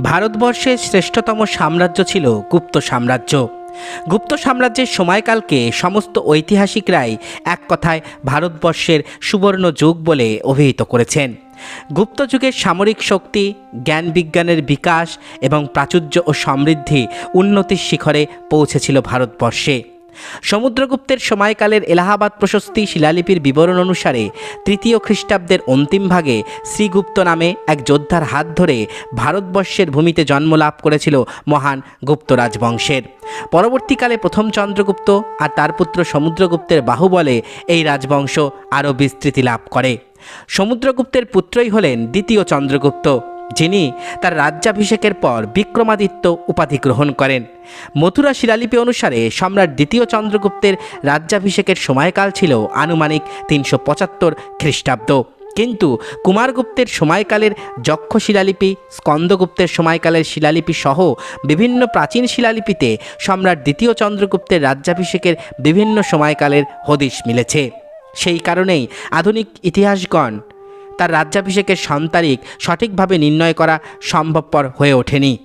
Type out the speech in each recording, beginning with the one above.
ভারতবর্ষের শ্রেষ্ঠতম সাম্রাজ্য ছিল গুপ্ত সাম্রাজ্য। গুপ্ত সাম্রাজ্যের সময়কালকে সমস্ত ঐতিহাসিকরাই এক কথায় ভারতবর্ষের সুবর্ণ যুগ বলে অভিহিত করেছেন। গুপ্ত যুগের সামরিক শক্তি, জ্ঞান বিজ্ঞানের বিকাশ এবং প্রাচুর্য ও সমৃদ্ধি উন্নতির শিখরে পৌঁছেছিল ভারতবর্ষে। সমুদ্রগুপ্তের সময়কালের এলাহাবাদ প্রশস্তি শিলালিপির বিবরণ অনুসারে তৃতীয় খ্রিস্টাব্দের অন্তিম ভাগে শ্রীগুপ্ত নামে এক যোদ্ধার হাত ধরে ভারতবর্ষের ভূমিতে জন্ম লাভ করেছিল মহান গুপ্ত রাজবংশের। পরবর্তীকালে প্রথম চন্দ্রগুপ্ত আর তার পুত্র সমুদ্রগুপ্তের বাহুবলে এই রাজবংশ আরও বিস্তৃতি লাভ করে। সমুদ্রগুপ্তের পুত্রই হলেন দ্বিতীয় চন্দ্রগুপ্ত। যিনি তার রাজ্যাভিষেকের পর বিক্রমাদিত্য উপাধি গ্রহণ করেন। মথুরা শিলালিপি অনুসারে সম্রাট দ্বিতীয় চন্দ্রগুপ্তের রাজ্যাভিষেকের সময়কাল ছিল আনুমানিক তিনশো পঁচাত্তর খ্রিস্টাব্দ। কিন্তু কুমারগুপ্তের সময়কালের যক্ষ শিলালিপি, স্কন্দগুপ্তের সময়কালের শিলালিপি সহ বিভিন্ন প্রাচীন শিলালিপিতে সম্রাট দ্বিতীয় চন্দ্রগুপ্তের রাজ্যাভিষেকের বিভিন্ন সময়কালের হদিশ মিলেছে। সেই কারণেই আধুনিক ইতিহাসগণ তার রাজ্যাভিষেকের সন্তারিখ সঠিকভাবে নির্ণয় করা সম্ভবপর হয়ে ওঠেনি।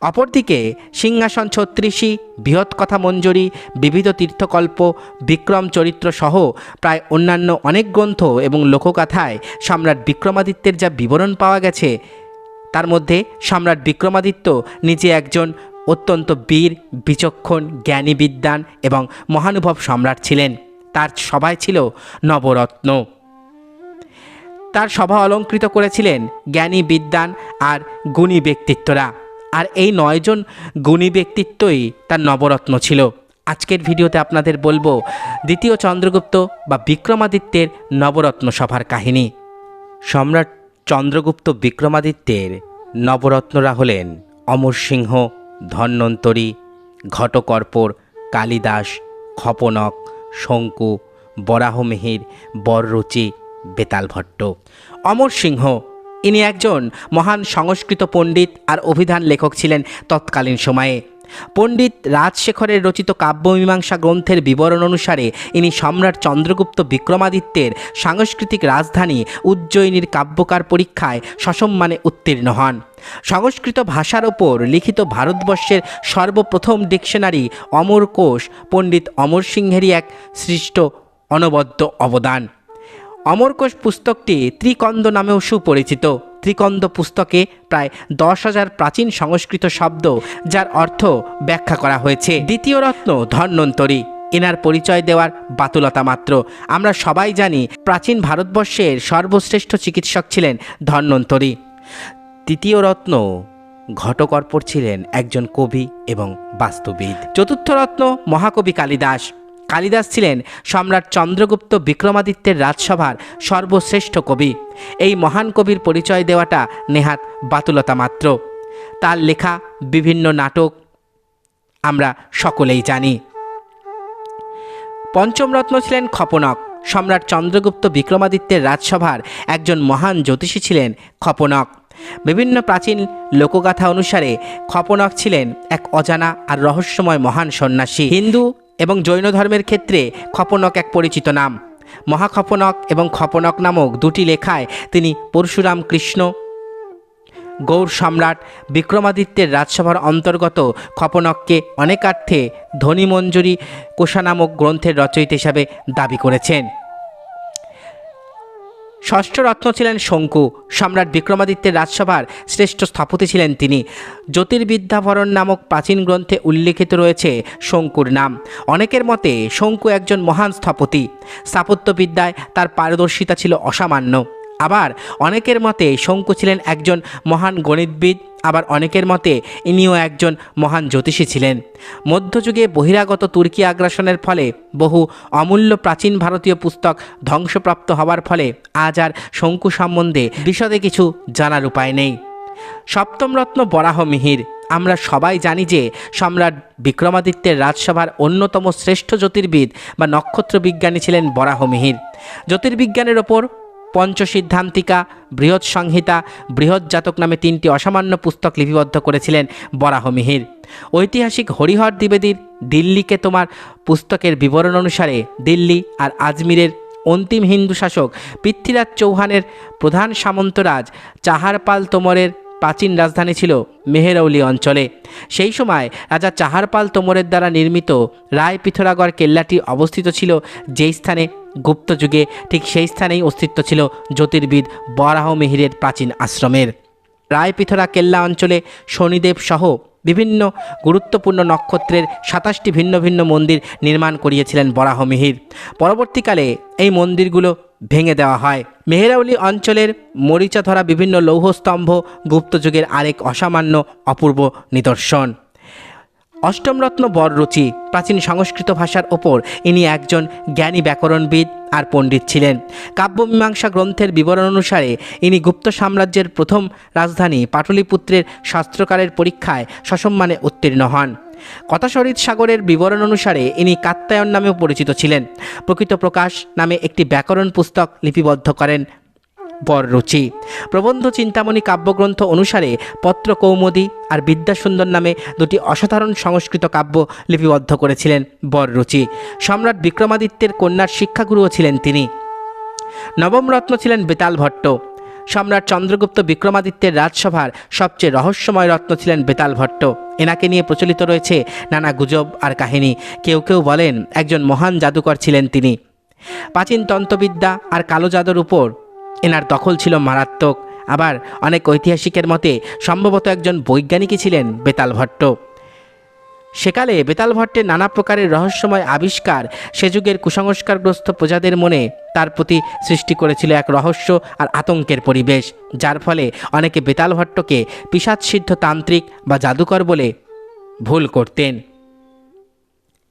অপরদিকে সিংহাসন ছত্রিশী, বৃহৎ কথা মঞ্জুরি, বিবিধ তীর্থকল্প, বিক্রম চরিত্র সহ প্রায় অন্যান্য অনেক গ্রন্থ এবং লোকগাথায় সম্রাট বিক্রমাদিত্যের যা বিবরণ পাওয়া গেছে, তার মধ্যে সম্রাট বিক্রমাদিত্য নিজে একজন অত্যন্ত বীর, বিচক্ষণ জ্ঞানী বিদ্বান এবং মহানুভব সম্রাট ছিলেন। তার সবাই ছিল নবরত্ন। তার সভা অলঙ্কৃত করেছিলেন জ্ঞানী বিদ্বান আর গুণী ব্যক্তিত্বরা। আর এই নয়জন গুণী ব্যক্তিত্বই তার নবরত্ন ছিল। আজকের ভিডিওতে আপনাদের বলব দ্বিতীয় চন্দ্রগুপ্ত বা বিক্রমাদিত্যের নবরত্ন সভার কাহিনী। সম্রাট চন্দ্রগুপ্ত বিক্রমাদিত্যের নবরত্নরা হলেন অমর সিংহ, ধন্বন্তরী, ঘটকর্পর, কালিদাস, খপনক, শঙ্কু, বরাহমিহির, বররুচি বেতাল ভট্ট। অমর সিংহ, ইনি একজন মহান সংস্কৃত পণ্ডিত আর অভিধান লেখক ছিলেন তৎকালীন সময়ে। পণ্ডিত রাজশেখরের রচিত কাব্যমীমাংসা গ্রন্থের বিবরণ অনুসারে ইনি সম্রাট চন্দ্রগুপ্ত বিক্রমাদিত্যের সাংস্কৃতিক রাজধানী উজ্জয়িনীর কাব্যকার পরীক্ষায় সসম্মানে উত্তীর্ণ হন। সংস্কৃত ভাষার ওপর লিখিত ভারতবর্ষের সর্বপ্রথম ডিকশনারি অমর কোষ পণ্ডিত অমর সিংহেরই এক সৃষ্ট অনবদ্য অবদান। অমরকোষ পুস্তকটি ত্রিকন্দ নামেও সুপরিচিত। ত্রিকন্দ পুস্তকে প্রায় দশ হাজার প্রাচীন সংস্কৃত শব্দ, যার অর্থ ব্যাখ্যা করা হয়েছে। দ্বিতীয় রত্ন ধন্বন্তরী, এনার পরিচয় দেওয়ার বাতুলতা মাত্র। আমরা সবাই জানি প্রাচীন ভারতবর্ষের সর্বশ্রেষ্ঠ চিকিৎসক ছিলেন ধন্বন্তরী। তৃতীয় রত্ন, ঘটকর্পর ছিলেন একজন কবি এবং বাস্তুবিদ। চতুর্থ রত্ন, মহাকবি কালিদাস। কালিদাস ছিলেন সম্রাট চন্দ্রগুপ্ত বিক্রমাদিত্যের রাজসভার সর্বশ্রেষ্ঠ কবি। এই মহান কবির পরিচয় দেওয়াটা নেহাত বাতুলতা মাত্র। তার লেখা বিভিন্ন নাটক আমরা সকলেই জানি। পঞ্চম রত্ন ছিলেন খপনক। সম্রাট চন্দ্রগুপ্ত বিক্রমাদিত্যের রাজসভার একজন মহান জ্যোতিষী ছিলেন খপনক। বিভিন্ন প্রাচীন লোকগাথা অনুসারে খপনক ছিলেন এক অজানা আর রহস্যময় মহান সন্ন্যাসী। হিন্দু এবং জৈন ধর্মের ক্ষেত্রে খপনক এক পরিচিত নাম। মহাখপনক এবং খপনক নামক দুটি লেখায় তিনি পরশুরাম কৃষ্ণ, গৌর সম্রাট, বিক্রমাদিত্যের রাজসভার অন্তর্গত খপনককে অনেকার্থে ধনী মঞ্জুরি কোষা নামক গ্রন্থের রচয়িতা হিসাবে দাবি করেছেন। ষষ্ঠ রত্ন ছিলেন শঙ্কু, সম্রাট বিক্রমাদিত্যের রাজসভার শ্রেষ্ঠ স্থপতি ছিলেন তিনি। জ্যোতির্বিদ্যাভরণ নামক প্রাচীন গ্রন্থে উল্লেখিত রয়েছে শঙ্কুর নাম। অনেকের মতে শঙ্কু একজন মহান স্থপতি। স্থাপত্যবিদ্যায় তার পারদর্শিতা ছিল অসামান্য। আবার অনেকের মতে শঙ্কু ছিলেন একজন মহান গণিতবিদ, আবার অনেকের মতে ইনিও একজন মহান জ্যোতিষী ছিলেন। মধ্যযুগে বহিরাগত তুর্কি আগ্রাসনের ফলে বহু অমূল্য প্রাচীন ভারতীয় পুস্তক ধ্বংসপ্রাপ্ত হওয়ার ফলে আজ আর শঙ্কু সম্বন্ধে বিশদে কিছু জানার উপায় নেই। সপ্তম রত্ন বরাহ মিহির। আমরা সবাই জানি যে সম্রাট বিক্রমাদিত্যের রাজসভার অন্যতম শ্রেষ্ঠ জ্যোতির্বিদ বা নক্ষত্র বিজ্ঞানী ছিলেন বরাহ মিহির। জ্যোতির্বিজ্ঞানের ওপর পঞ্চসিদ্ধান্তিকা, বৃহৎ সংহিতা, বৃহৎ জাতক নামে তিনটি অসামান্য পুস্তক লিপিবদ্ধ করেছিলেন বরাহমিহির ঐতিহাসিক হরিহর দ্বিবেদীর দিল্লিকে তোমার পুস্তকের বিবরণ অনুসারে দিল্লি আর আজমিরের অন্তিম হিন্দু শাসক পৃথ্বীরাজ চৌহানের প্রধান সামন্তরাজ, চাহারপাল তোমরের প্রাচীন রাজধানী ছিল মেহেরৌলি অঞ্চলে। সেই সময় রাজা চাহারপাল তোমরের দ্বারা নির্মিত রায় পিথোরাগড় কেল্লাটি অবস্থিত ছিল যেই স্থানে গুপ্ত যুগে, ঠিক সেই স্থানেই অস্তিত্ব ছিল জ্যোতির্বিদ বরাহ মিহিরের প্রাচীন আশ্রমের। রায়পিথরা কেল্লা অঞ্চলে শনিদেব সহ বিভিন্ন গুরুত্বপূর্ণ নক্ষত্রের সাতাশটি ভিন্ন ভিন্ন মন্দির নির্মাণ করিয়েছিলেন বরাহমিহির পরবর্তীকালে এই মন্দিরগুলো ভেঙে দেওয়া হয়। মেহেরাউলি অঞ্চলের মরিচা ধরা বিভিন্ন লৌহস্তম্ভ গুপ্তযুগের আরেক অসামান্য অপূর্ব নিদর্শন। অষ্টম রত্ন বররুচি প্রাচীন সংস্কৃত ভাষার ওপর ইনি একজন জ্ঞানী ব্যাকরণবিদ আর পণ্ডিত ছিলেন। কাব্যমীমাংসা গ্রন্থের বিবরণ অনুসারে ইনি গুপ্ত সাম্রাজ্যের প্রথম রাজধানী পাটলিপুত্রের শাস্ত্রকারের পরীক্ষায় সসম্মানে উত্তীর্ণ হন। কথাসরিত সাগরের বিবরণ অনুসারে ইনি কাত্তায়ন নামেও পরিচিত ছিলেন। প্রকৃত প্রকাশ নামে একটি ব্যাকরণ পুস্তক লিপিবদ্ধ করেন বররুচি। প্রবন্ধ চিন্তামণি কাব্যগ্রন্থ অনুসারে পত্র কৌমুদী আর বিদ্যাসুন্দর নামে দুটি অসাধারণ সংস্কৃত কাব্য লিপিবদ্ধ করেছিলেন বররুচি। সম্রাট বিক্রমাদিত্যের কন্যার শিক্ষাগুরুও ছিলেন তিনি। নবম রত্ন ছিলেন বেতাল ভট্ট। সম্রাট চন্দ্রগুপ্ত বিক্রমাদিত্যের রাজসভার সবচেয়ে রহস্যময় রত্ন ছিলেন বেতাল ভট্ট। এনাকে নিয়ে প্রচলিত রয়েছে নানা গুজব আর কাহিনী। কেউ কেউ বলেন, একজন মহান জাদুকর ছিলেন তিনি। প্রাচীন তন্ত্রবিদ্যা আর কালো জাদুর উপর এনার দখল ছিল মারাত্মক। আবার অনেক ঐতিহাসিকের মতে সম্ভবত একজন বৈজ্ঞানিকই ছিলেন বেতাল ভট্ট। সেকালে বেতাল ভট্টের নানা প্রকারের রহস্যময় আবিষ্কার সে যুগের কুসংস্কারগ্রস্ত প্রজাদের মনে তার প্রতি সৃষ্টি করেছিল এক রহস্য আর আতঙ্কের পরিবেশ, যার ফলে অনেকে বেতাল ভট্টকে পিসাদসিদ্ধ তান্ত্রিক বা জাদুকর বলে ভুল করতেন।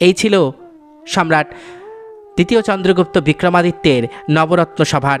এই ছিল সম্রাট দ্বিতীয় চন্দ্রগুপ্ত বিক্রমাদিত্যের নবরত্ন সভার